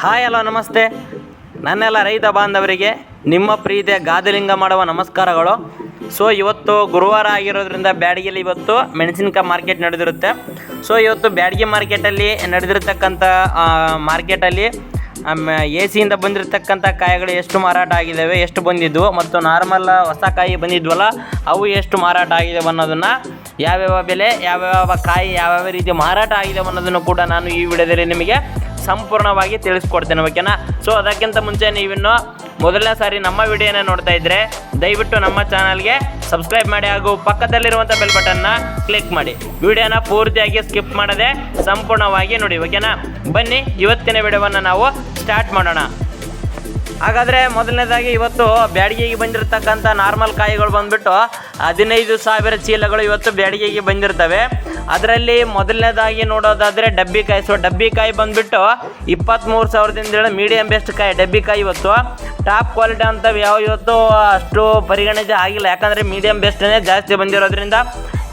Hi, hello, ನಮಸ್ತೆ. ನನ್ನೆಲ್ಲ ರೈತ ಬಾಂಧವರಿಗೆ ನಿಮ್ಮ ಪ್ರೀತಿಯ ಗಾದಲಿಂಗ ಮಾಡುವ ನಮಸ್ಕಾರಗಳು. ಸೊ ಇವತ್ತು ಗುರುವಾರ ಆಗಿರೋದ್ರಿಂದ ಬ್ಯಾಡಗಿಲಿ ಇವತ್ತು ಮೆಣಸಿನ್ಕಾಯಿ ಮಾರ್ಕೆಟ್ ನಡೆದಿರುತ್ತೆ. ಸೊ ಇವತ್ತು ಬ್ಯಾಡಗಿ ಮಾರ್ಕೆಟಲ್ಲಿ ನಡೆದಿರ್ತಕ್ಕಂಥ ಮಾರ್ಕೆಟಲ್ಲಿ ಎ ಸಿಯಿಂದ ಬಂದಿರತಕ್ಕಂಥ ಕಾಯಿಗಳು ಎಷ್ಟು ಮಾರಾಟ ಆಗಿದ್ದಾವೆ, ಎಷ್ಟು ಬಂದಿದ್ವು ಮತ್ತು ನಾರ್ಮಲ್ ಹೊಸ ಕಾಯಿ ಬಂದಿದ್ವಲ್ಲ, ಅವು ಎಷ್ಟು ಮಾರಾಟ ಆಗಿದ್ದಾವೆ ಅನ್ನೋದನ್ನು, ಯಾವ್ಯಾವ ಬೆಲೆ, ಯಾವ್ಯಾವ ಕಾಯಿ, ಯಾವ್ಯಾವ ರೀತಿ ಮಾರಾಟ ಆಗಿದೆ ಅನ್ನೋದನ್ನು ಕೂಡ ನಾನು ಈ ವಿಡಿಯೋದಲ್ಲಿ ನಿಮಗೆ ಸಂಪೂರ್ಣವಾಗಿ ತಿಳಿಸ್ಕೊಡ್ತೇನೆ ಓಕೆನಾ ಸೊ ಅದಕ್ಕಿಂತ ಮುಂಚೆ ನೀವಿನ್ನು ಮೊದಲನೇ ಸಾರಿ ನಮ್ಮ ವಿಡಿಯೋನ ನೋಡ್ತಾ ಇದ್ದರೆ ದಯವಿಟ್ಟು ನಮ್ಮ ಚಾನಲ್ಗೆ ಸಬ್ಸ್ಕ್ರೈಬ್ ಮಾಡಿ ಹಾಗೂ ಪಕ್ಕದಲ್ಲಿರುವಂಥ ಬೆಲ್ ಬಟನ್ನ ಕ್ಲಿಕ್ ಮಾಡಿ. ವಿಡಿಯೋನ ಪೂರ್ತಿಯಾಗಿ ಸ್ಕಿಪ್ ಮಾಡದೆ ಸಂಪೂರ್ಣವಾಗಿ ನೋಡಿ ಓಕೆನಾ ಬನ್ನಿ, ಇವತ್ತಿನ ವಿಡಿಯೋವನ್ನು ನಾವು ಸ್ಟಾರ್ಟ್ ಮಾಡೋಣ. ಹಾಗಾದರೆ ಮೊದಲನೇದಾಗಿ ಇವತ್ತು ಬ್ಯಾಡಿಗೆಗೆ ಬಂದಿರತಕ್ಕಂಥ ನಾರ್ಮಲ್ ಕಾಯಿಗಳು ಬಂದ್ಬಿಟ್ಟು ಹದಿನೈದು ಸಾವಿರ ಚೀಲಗಳು ಇವತ್ತು ಬ್ಯಾಡಿಗೆಗೆ ಬಂದಿರ್ತವೆ. ಅದರಲ್ಲಿ ಮೊದಲನೇದಾಗಿ ನೋಡೋದಾದರೆ ಡಬ್ಬಿ ಕಾಯಿ. ಸೊ ಡಬ್ಬಿಕಾಯಿ ಬಂದ್ಬಿಟ್ಟು ಇಪ್ಪತ್ತ್ಮೂರು ಸಾವಿರದಿಂದ ಮೀಡಿಯಮ್ ಬೆಸ್ಟ್ ಕಾಯಿ, ಡಬ್ಬಿ ಕಾಯಿ ಇವತ್ತು. ಟಾಪ್ ಕ್ವಾಲಿಟಿ ಅಂತ ಯಾವ ಇವತ್ತು ಅಷ್ಟು ಪರಿಗಣಿಸಿ ಆಗಿಲ್ಲ. ಯಾಕಂದರೆ ಮೀಡಿಯಮ್ ಬೆಸ್ಟೇ ಜಾಸ್ತಿ ಬಂದಿರೋದ್ರಿಂದ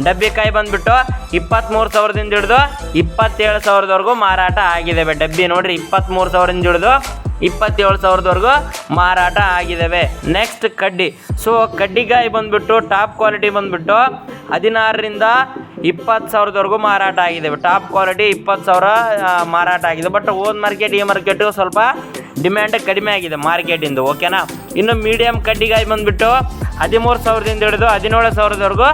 ಡಬ್ಬಿಕಾಯಿ ಬಂದ್ಬಿಟ್ಟು ಇಪ್ಪತ್ತ್ಮೂರು ಸಾವಿರದಿಂದ ಹಿಡಿದು ಇಪ್ಪತ್ತೇಳು ಸಾವಿರದವರೆಗೂ ಮಾರಾಟ ಆಗಿದ್ದಾವೆ ಡಬ್ಬಿ ನೋಡಿರಿ ಇಪ್ಪತ್ತ್ಮೂರು ಸಾವಿರದಿಂದ ಹಿಡಿದು ಇಪ್ಪತ್ತೇಳು ಸಾವಿರದವರೆಗೂ ಮಾರಾಟ ಆಗಿದ್ದಾವೆ ನೆಕ್ಸ್ಟ್ ಕಡ್ಡಿ. ಸೊ ಕಡ್ಡಿಗಾಯಿ ಬಂದ್ಬಿಟ್ಟು ಟಾಪ್ ಕ್ವಾಲಿಟಿ ಬಂದ್ಬಿಟ್ಟು ಹದಿನಾರರಿಂದ ಇಪ್ಪತ್ತು ಸಾವಿರದವರೆಗೂ ಮಾರಾಟ ಆಗಿದೆ. ಟಾಪ್ ಕ್ವಾಲಿಟಿ ಇಪ್ಪತ್ತು ಸಾವಿರ ಮಾರಾಟ ಆಗಿದೆ. ಬಟ್ ಓನ್ ಮಾರ್ಕೆಟ್ ಈ ಮಾರ್ಕೆಟು ಸ್ವಲ್ಪ ಡಿಮ್ಯಾಂಡ್ ಕಡಿಮೆ ಆಗಿದೆ ಮಾರ್ಕೆಟಿಂದು ಓಕೆನಾ ಇನ್ನು ಮೀಡಿಯಂ ಕಡ್ಡಿಗಾಯಿ ಬಂದುಬಿಟ್ಟು ಹದಿಮೂರು ಸಾವಿರದಿಂದ ಹಿಡಿದು ಹದಿನೇಳು ಸಾವಿರದವರೆಗೂ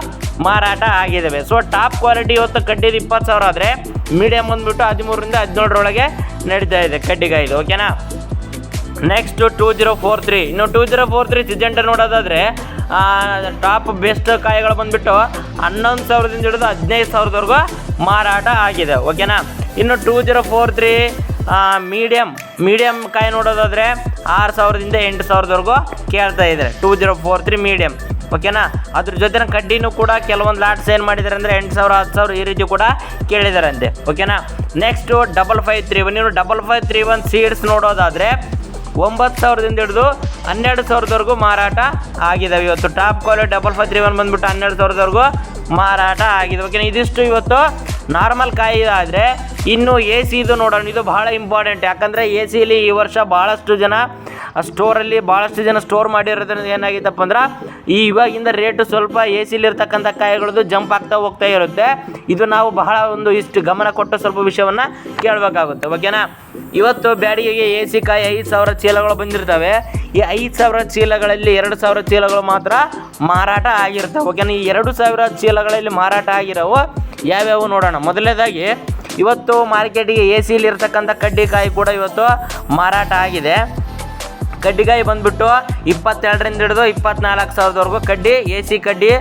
ಮಾರಾಟ ಆಗಿದ್ದಾವೆ ಸೊ ಟಾಪ್ ಕ್ವಾಲಿಟಿ ಇವತ್ತು ಕಡ್ಡಿದು ಇಪ್ಪತ್ತು ಸಾವಿರ ಆದರೆ ಮೀಡಿಯಮ್ ಬಂದುಬಿಟ್ಟು ಹದಿಮೂರರಿಂದ ಹದಿನೇಳರೊಳಗೆ ನಡೀತಾ ಇದೆ ಕಡ್ಡಿಗಾಯಿದು ಓಕೆನಾ next two zero four three ಇನ್ನು ಟೂ ಜೀರೋ ಫೋರ್ ತ್ರೀ ಸಿಜೆಂಟರ್ ನೋಡೋದಾದರೆ ಟಾಪ್ ಬೆಸ್ಟ್ ಕಾಯಿಗಳು ಬಂದುಬಿಟ್ಟು ಹನ್ನೊಂದು ಸಾವಿರದಿಂದ ಹಿಡಿದು ಹದಿನೈದು ಸಾವಿರದವರೆಗೂ ಮಾರಾಟ ಆಗಿದೆ ಓಕೆನಾ ಇನ್ನು two zero four three medium medium ಕಾಯಿ ನೋಡೋದಾದರೆ ಆರು ಸಾವಿರದಿಂದ ಎಂಟು ಸಾವಿರದವರೆಗೂ ಕೇಳ್ತಾ ಇದ್ದಾರೆ two zero four three medium ಓಕೆನಾ ಅದ್ರ ಜೊತೆ ಕಡ್ಡಿನೂ ಕೂಡ ಕೆಲವೊಂದು ಲಾಟ್ಸ್ ಏನು ಮಾಡಿದ್ದಾರೆ ಅಂದರೆ ಎಂಟು ಸಾವಿರ, ಹತ್ತು ಸಾವಿರ ಈ ರೀತಿ ಕೂಡ ಕೇಳಿದಾರಂತೆ ಓಕೆನಾ next double five three one ಇವರು double five three one seeds ನೋಡೋದಾದರೆ ಒಂಬತ್ತು ಸಾವಿರದಿಂದ ಹಿಡಿದು ಹನ್ನೆರಡು ಸಾವಿರದವರೆಗೂ ಮಾರಾಟ ಆಗಿದ್ದಾವೆ ಇವತ್ತು top quality double five three one ಬಂದ್ಬಿಟ್ಟು ಹನ್ನೆರಡು ಸಾವಿರದವರೆಗೂ ಮಾರಾಟ ಆಗಿದೆ ಓಕೆನಾ? ಇದಿಷ್ಟು ಇವತ್ತು ನಾರ್ಮಲ್ ಕಾಯಿ ಆದರೆ ಇನ್ನು ಎ ಸಿದು ನೋಡೋಣ. ಇದು ಭಾಳ ಇಂಪಾರ್ಟೆಂಟ್ ಯಾಕಂದರೆ ಎ ಸಿಲಿ ಈ ವರ್ಷ ಭಾಳಷ್ಟು ಜನ ಸ್ಟೋರಲ್ಲಿ ಭಾಳಷ್ಟು ಜನ ಸ್ಟೋರ್ ಮಾಡಿರೋದ್ರಿಂದ ಏನಾಗಿತ್ತಪ್ಪ ಅಂದ್ರೆ, ಈ ಇವಾಗಿಂದ ರೇಟು ಸ್ವಲ್ಪ ಎ ಸಿಲಿರ್ತಕ್ಕಂಥ ಕಾಯಿಗಳದ್ದು ಜಂಪ್ ಆಗ್ತಾ ಹೋಗ್ತಾ ಇರುತ್ತೆ. ಇದು ನಾವು ಬಹಳ ಒಂದು ಇಷ್ಟು ಗಮನ ಕೊಟ್ಟು ಸ್ವಲ್ಪ ವಿಷಯವನ್ನು ಕೇಳಬೇಕಾಗುತ್ತೆ ಓಕೆನಾ ಇವತ್ತು ಬ್ಯಾಡಿಗೆಗೆ ಎ ಸಿ ಕಾಯಿ ಐದು ಸಾವಿರ ಚೀಲಗಳು ಬಂದಿರ್ತವೆ. ಈ ಐದು ಸಾವಿರ ಚೀಲಗಳಲ್ಲಿ ಎರಡು ಸಾವಿರ ಚೀಲಗಳು ಮಾತ್ರ ಮಾರಾಟ ಆಗಿರ್ತವೆ ಓಕೆನಾ ಈ ಎರಡು ಸಾವಿರ ಚೀಲಗಳಲ್ಲಿ ಮಾರಾಟ ಆಗಿರೋವು ಯಾವ್ಯಾವು ನೋಡೋಣ? ಮೊದಲನೇದಾಗಿ, ಇವತ್ತು ಮಾರ್ಕೆಟಿಗೆ ಎ ಸಿಲಿ ಇರ್ತಕ್ಕಂಥ ಕಡ್ಡಿಕಾಯಿ ಕೂಡ ಇವತ್ತು ಮಾರಾಟ ಆಗಿದೆ. ಕಡ್ಡಿಕಾಯಿ ಬಂದ್ಬಿಟ್ಟು ಇಪ್ಪತ್ತೆರಡರಿಂದ ಹಿಡಿದು ಇಪ್ಪತ್ನಾಲ್ಕು ಸಾವಿರದವರೆಗೂ ಕಡ್ಡಿ, ಎ ಸಿ ಕಡ್ಡಿ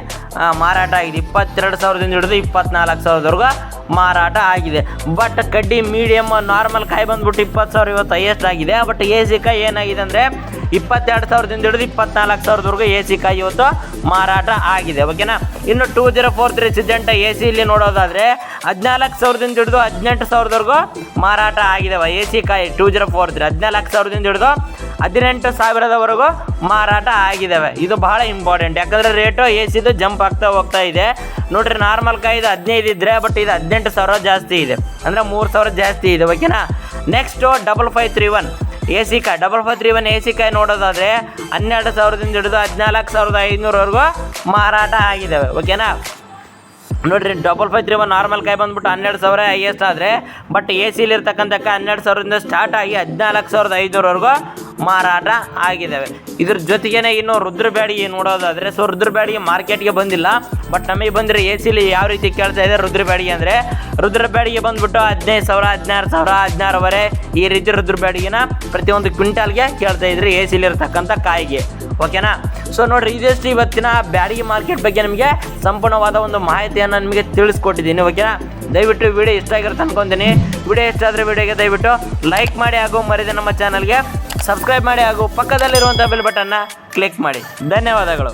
ಮಾರಾಟ ಆಗಿದೆ. ಇಪ್ಪತ್ತೆರಡು ಸಾವಿರದಿಂದ ಹಿಡಿದು ಇಪ್ಪತ್ನಾಲ್ಕು ಸಾವಿರದವರೆಗೂ ಮಾರಾಟ ಆಗಿದೆ. ಬಟ್ ಕಡ್ಡಿ ಮೀಡಿಯಮ್ ನಾರ್ಮಲ್ ಕಾಯಿ ಬಂದ್ಬಿಟ್ಟು ಇಪ್ಪತ್ತು ಸಾವಿರ ಇವತ್ತು ಹೈಯೆಸ್ಟ್ ಆಗಿದೆ. ಬಟ್ ಎ ಸಿ ಕಾಯಿ ಏನಾಗಿದೆ ಅಂದರೆ ಇಪ್ಪತ್ತೆರಡು ಸಾವಿರದಿಂದ ಹಿಡಿದು ಇಪ್ಪತ್ನಾಲ್ಕು ಸಾವಿರದವರೆಗೂ ಎ ಸಿ ಕಾಯಿ ಇವತ್ತು ಮಾರಾಟ ಆಗಿದೆ. ಓಕೆನಾ ಇನ್ನು two zero four three Syngenta A C ಇಲ್ಲಿ ನೋಡೋದಾದರೆ ಹದಿನಾಲ್ಕು ಸಾವಿರದಿಂದ ಹಿಡಿದು ಹದಿನೆಂಟು ಸಾವಿರದವರೆಗೂ ಮಾರಾಟ ಆಗಿದೆ. ಎ ಸಿ ಕಾಯಿ ಟೂ ಜೀರೋ ಫೋರ್ ತ್ರೀ ಹದಿನಾಲ್ಕು ಸಾವಿರದಿಂದ ಹಿಡಿದು ಹದಿನೆಂಟು ಸಾವಿರದವರೆಗೂ ಮಾರಾಟ ಆಗಿದ್ದಾವೆ ಇದು ಬಹಳ ಇಂಪಾರ್ಟೆಂಟ್ ಯಾಕಂದರೆ ರೇಟು ಎ ಸಿದು ಜಂಪ್ ಆಗ್ತಾ ಹೋಗ್ತಾ ಇದೆ. ನೋಡ್ರಿ ನಾರ್ಮಲ್ ಇದು ಹದಿನೈದು ಇದ್ದರೆ ಬಟ್ ಇದು ಹದಿನೆಂಟು ಸಾವಿರ ಜಾಸ್ತಿ ಇದೆ. ಅಂದರೆ ಮೂರು ಸಾವಿರ ಜಾಸ್ತಿ ಇದೆ ಓಕೆನಾ next double five three one A C ಕಾಯಿ double five three one A C ಕಾಯಿ ನೋಡೋದಾದರೆ ಹನ್ನೆರಡು ಸಾವಿರದಿಂದ ಹಿಡಿದು ಹದಿನಾಲ್ಕು ಸಾವಿರದ ಐನೂರವರೆಗೂ ಮಾರಾಟ ಆಗಿದ್ದಾವೆ ಓಕೆನಾ ನೋಡ್ರಿ double five three one normal ಕಾಯಿ ಬಂದ್ಬಿಟ್ಟು ಹನ್ನೆರಡು ಸಾವಿರ ಹೈಯೆಸ್ಟ್ ಆದರೆ ಬಟ್ ಎ ಸಿಲಿ ಇರ್ತಕ್ಕಂಥ ಕಾಯಿ ಹನ್ನೆರಡು ಸಾವಿರದಿಂದ ಸ್ಟಾರ್ಟ್ ಆಗಿ ಹದಿನಾಲ್ಕು ಸಾವಿರದ ಐದುನೂರವರೆಗೂ ಮಾರಾಟ ಆಗಿದ್ದಾವೆ ಇದ್ರ ಜೊತೆಗೇನೆ ಇನ್ನು ರುದ್ರ ಬ್ಯಾಡಿಗೆ ನೋಡೋದಾದರೆ ಸೊ ರುದ್ರ ಬ್ಯಾಡಿಗೆ ಮಾರ್ಕೆಟ್ಗೆ ಬಂದಿಲ್ಲ ಬಟ್ ನಮಗೆ ಬಂದರೆ ಎ ಸಿಲಿ ಯಾವ ರೀತಿ ಕೇಳ್ತಾ ಇದೆ ರುದ್ರ ಬ್ಯಾಡಿಗೆ ಅಂದರೆ ರುದ್ರ ಬ್ಯಾಡಿಗೆ ಬಂದ್ಬಿಟ್ಟು ಹದಿನೈದು ಸಾವಿರ, ಹದಿನಾರು ಸಾವಿರ, ಹದಿನಾರುವರೆ ಈ ರೀತಿ ರುದ್ರ ಬ್ಯಾಡಿಗೆನ ಪ್ರತಿಯೊಂದು ಕ್ವಿಂಟಾಲ್ಗೆ ಕೇಳ್ತಾ ಇದ್ರಿ ಎ ಸಿಲಿ ಇರ್ತಕ್ಕಂಥ ಕಾಯಿಗೆ. ಓಕೆನಾ ಸೊ ನೋಡ್ರಿ ಇದೆಷ್ಟು ಇವತ್ತಿನ ಬ್ಯಾಡಿಗೆ ಮಾರ್ಕೆಟ್ ಬಗ್ಗೆ ನಿಮಗೆ ಸಂಪೂರ್ಣವಾದ ಒಂದು ಮಾಹಿತಿಯನ್ನು ನಿಮಗೆ ತಿಳಿಸ್ಕೊಟ್ಟಿದ್ದೀನಿ ಓಕೆನಾ ದಯವಿಟ್ಟು ವಿಡಿಯೋ ಇಷ್ಟ ಆಗಿರುತ್ತೆ ಅನ್ಕೊಂತೀನಿ. ವಿಡಿಯೋ ಇಷ್ಟ ಆದರೆ ವಿಡಿಯೋಗೆ ದಯವಿಟ್ಟು ಲೈಕ್ ಮಾಡಿ ಹಾಗೂ ಮರಿದೆ ನಮ್ಮ ಚಾನಲ್ಗೆ ಸಬ್ಸ್ಕ್ರೈಬ್ ಮಾಡಿ ಹಾಗೂ ಪಕ್ಕದಲ್ಲಿರುವಂಥ ಬೆಲ್ ಬಟನ್ನ ಕ್ಲಿಕ್ ಮಾಡಿ. ಧನ್ಯವಾದಗಳು.